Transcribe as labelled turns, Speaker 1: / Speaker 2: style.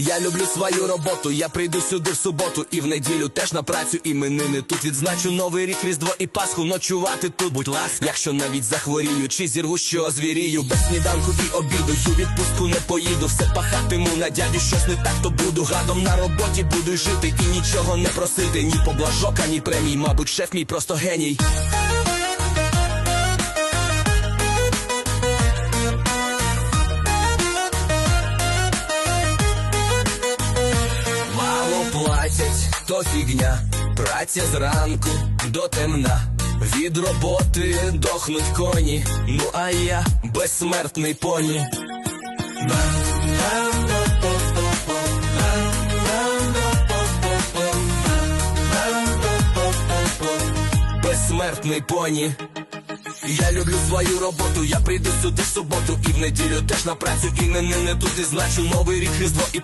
Speaker 1: Я люблю свою роботу, я прийду сюди в суботу і в неділю теж на працю іменини тут відзначу. Новий рік, різдво і Пасху ночувати тут, будь ласка. Якщо навіть захворію, чи зірву, що озвірію, без сніданку і обіду, ю відпустку не поїду, все пахатиму на дядю, щось не так, то буду гадом на роботі, буду жити і нічого не просити, ні поблажок, ані премій, мабуть, шеф мій просто геній. Платять, то фігня, праця зранку до темна. Від роботи дохнуть коні, ну а я безсмертний поні. Безсмертний поні. Я люблю свою роботу, я прийду сюди в суботу і в неділю теж на працю і не, не, не тут і значу новий рік різдво і